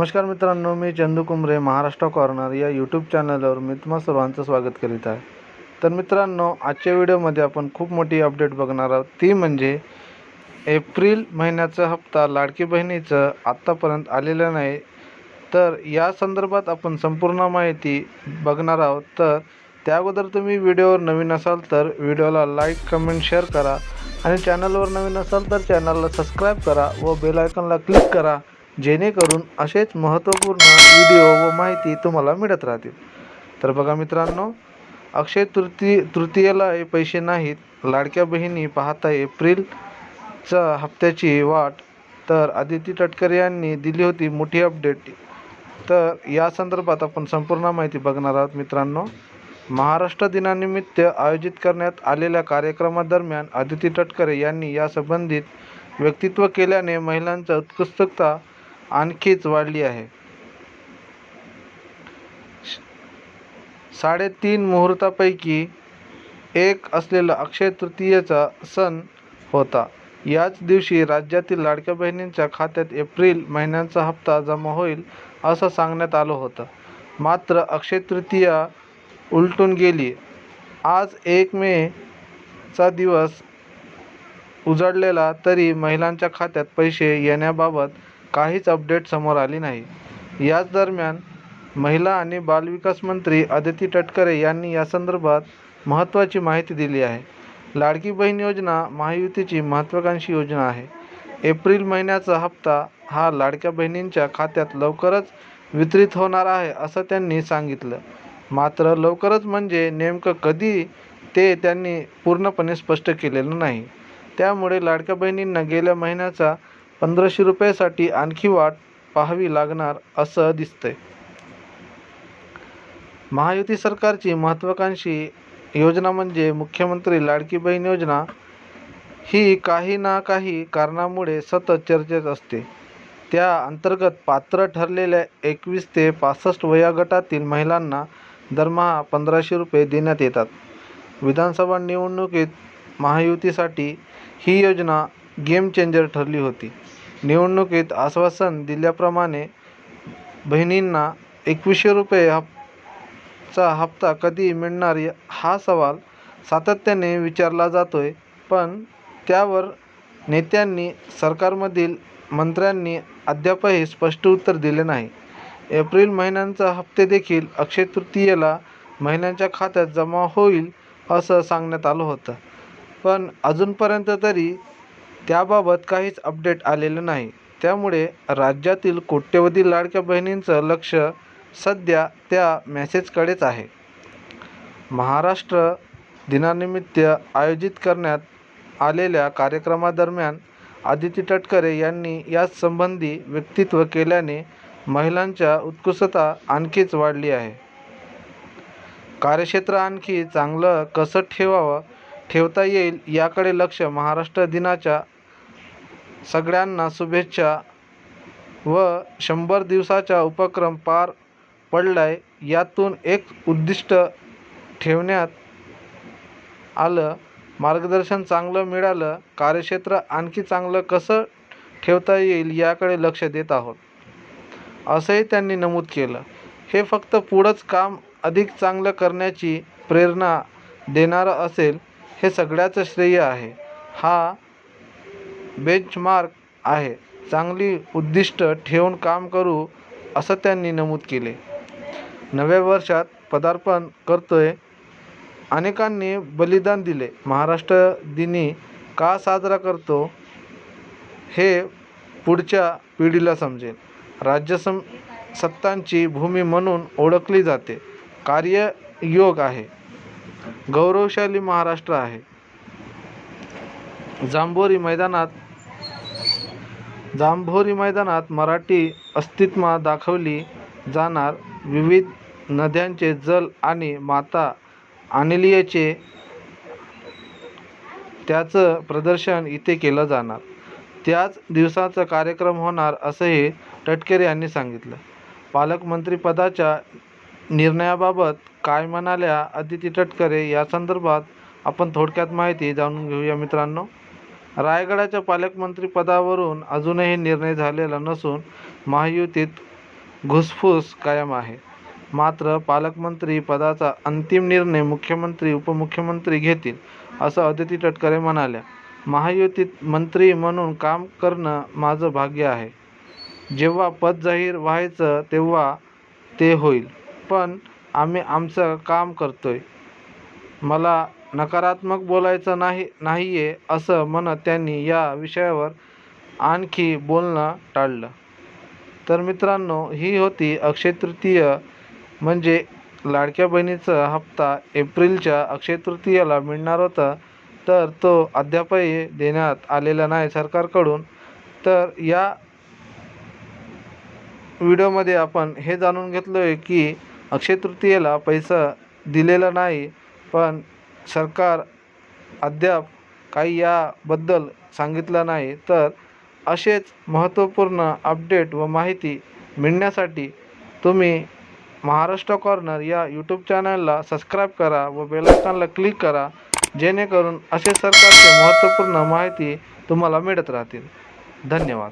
नमस्कार मित्रांनो मी चंदू कुंबरे महाराष्ट्र कॉर्नर या यूट्यूब चॅनलवर मी तुम्हा सर्वांचं स्वागत करीत आहे. तर मित्रांनो आजच्या व्हिडिओमध्ये आपण खूप मोठी अपडेट बघणार आहोत. ती म्हणजे एप्रिल महिन्याचा हप्ता लाडकी बहिणीचं आत्तापर्यंत आलेलं नाही. तर या संदर्भात आपण संपूर्ण माहिती बघणार आहोत. तर त्या अगोदर तुम्ही व्हिडिओवर नवीन असाल तर व्हिडिओला लाईक कमेंट शेअर करा. आणि चॅनलवर नवीन असाल तर चॅनलला सबस्क्राईब करा व बेलायकनला क्लिक करा. जेणेकरून असेच महत्त्वपूर्ण व्हिडिओ व माहिती तुम्हाला मिळत राहतील. तर बघा मित्रांनो अक्षय तृती तृतीयेला हे पैसे नाहीत. लाडक्या बहिणी पाहता एप्रिलच्या हप्त्याची वाट. तर आदिती टटकर यांनी दिली होती मोठी अपडेट. तर या संदर्भात आपण संपूर्ण माहिती बघणार आहोत मित्रांनो. महाराष्ट्र दिनानिमित्त आयोजित करण्यात आलेल्या कार्यक्रमादरम्यान आदिती टटकरे यांनी यासंबंधित व्यक्तित्व केल्याने महिलांचा उत्कृष्टता आणखीच वाढली आहे. साडेतीन मुहूर्तापैकी एक असलेला अक्षय तृतीयेचा सण होता. याच दिवशी राज्यातील लाडक्या बहिणींच्या खात्यात एप्रिल महिन्याचा हप्ता जमा होईल असं सांगण्यात आलं होतं. मात्र अक्षय तृतीया उलटून गेली. आज एक मे चा दिवस उजाडलेला तरी महिलांच्या खात्यात पैसे येण्याबाबत काहीच अपडेट समोर आली नाही. याच दरम्यान महिला आणि बालविकास मंत्री आदिती तटकरे यांनी यासंदर्भात महत्त्वाची माहिती दिली आहे. लाडकी बहीण योजना महायुतीची महत्त्वाकांक्षी योजना आहे. एप्रिल महिन्याचा हप्ता हा लाडक्या बहिणींच्या खात्यात लवकरच वितरित होणार आहे असं त्यांनी सांगितलं. मात्र लवकरच म्हणजे नेमकं कधी ते त्यांनी पूर्णपणे स्पष्ट केलेलं नाही. त्यामुळे लाडक्या बहिणींना गेल्या महिन्याचा पंधराशे रुपयासाठी आणखी वाट पाहावी लागणार असं दिसतंय. महायुती सरकारची महत्त्वाकांक्षी योजना म्हणजे मुख्यमंत्री लाडकी बहीण योजना. ही काही ना काही कारणामुळे सतत चर्चेत असते. त्या अंतर्गत पात्र ठरलेल्या एकवीस ते पासष्ट वयोगटातील महिलांना दरमहा पंधराशे रुपये देण्यात येतात. विधानसभा निवडणुकीत महायुतीसाठी ही योजना गेम चेंजर ठरली होती. निवडणुकीत आश्वासन दिल्याप्रमाणे बहिणींना एकवीसशे रुपये हप चा हप्ता कधी मिळणार हा सवाल सातत्याने विचारला जातोय पण त्यावर नेत्यांनी सरकारमधील मंत्र्यांनी अद्यापही स्पष्ट उत्तर दिले नाही. एप्रिल महिन्यांचा हप्ते देखील अक्षय तृतीयेला महिन्यांच्या खात्यात जमा होईल असं सांगण्यात आलं होतं. पण अजूनपर्यंत तरी त्याबाबत काहीच अपडेट आलेलं नाही. त्यामुळे राज्यातील कोट्यवधी लाडक्या बहिणींचं लक्ष सध्या त्या मेसेजकडेच आहे. महाराष्ट्र दिनानिमित्त आयोजित करण्यात आलेल्या कार्यक्रमादरम्यान आदिती तटकरे यांनी यासंबंधी व्यक्तित्व केल्याने महिलांच्या उत्कृष्टता आणखीच वाढली आहे. कार्यक्षेत्र आणखी चांगलं कसं ठेवावं ठेवता येईल याकडे लक्ष महाराष्ट्र दिनाच्या सगळ्यांना शुभेच्छा व शंभर दिवसाचा उपक्रम पार पडलाय. यातून एक उद्दिष्ट ठेवण्यात आलं. मार्गदर्शन चांगलं मिळालं. कार्यक्षेत्र आणखी चांगलं कसं ठेवता येईल याकडे लक्ष देत आहोत. असंही त्यांनी नमूद केलं. हे फक्त पुढंच काम अधिक चांगलं करण्याची प्रेरणा देणारं असेल हे सगळ्याचं श्रेय आहे. हा बेंचमार्क आहे. चांगली उद्दिष्ट ठेवून काम करू असं त्यांनी नमूद केले. नव्या वर्षात पदार्पण करतोय. अनेकांनी बलिदान दिले. महाराष्ट्र दिनी का साजरा करतो हे पुढच्या पिढीला समजेल. राज्यसम सत्तांची भूमी म्हणून ओळखली जाते. कार्ययोग आहे. गौरवशाली महाराष्ट्र आहे. जांभोरी मैदानात जांभोरी मैदानात मराठी अस्तित्व दाखवली जाणार विविध नद्यांचे जल आणि माता आणलीयेचे त्याचं प्रदर्शन इथे केलं जाणार. त्याच दिवसाचा कार्यक्रम होणार असंही टटकरे यांनी सांगितलं. पालकमंत्रीपदाच्या निर्णयाबाबत काय म्हणाल्या अदिती टटकरे या संदर्भात आपण थोडक्यात माहिती जाणून घेऊया मित्रांनो. रायगडाच्या पालकमंत्रीपदावरून अजूनही निर्णय झालेला नसून महायुतीत घुसफूस कायम आहे. मात्र पालकमंत्री पदाचा अंतिम निर्णय मुख्यमंत्री उपमुख्यमंत्री घेतील असं अदिती तटकरे म्हणाल्या. महायुतीत मंत्री म्हणून काम करणं माझं भाग्य आहे. जेव्हा पद जाहीर व्हायचं तेव्हा ते होईल. पण आम्ही आमचं काम करतोय. मला नकारात्मक बोलायचं नाही नाही आहे असं म्हणत त्यांनी या विषयावर आणखी बोलणं टाळलं. तर मित्रांनो ही होती अक्षय तृतीय म्हणजे लाडक्या बहिणीचा हप्ता एप्रिलच्या अक्षयतृतीयेला मिळणार होता. तर तो अद्यापही देण्यात आलेला नाही सरकारकडून. तर या व्हिडिओमध्ये आपण हे जाणून घेतलो आहे की अक्षय तृतीयेला पैसा दिलेला नाही पण सरकार अद्याप काही याबद्दल सांगितलं नाही तर असेच महत्त्वपूर्ण अपडेट व माहिती मिळण्यासाठी तुम्ही महाराष्ट्र कॉर्नर या यूट्यूब चॅनलला सबस्क्राईब करा व बेलायकॉनला क्लिक करा जेणेकरून असे सरकारचे महत्त्वपूर्ण माहिती तुम्हाला मिळत राहतील. धन्यवाद.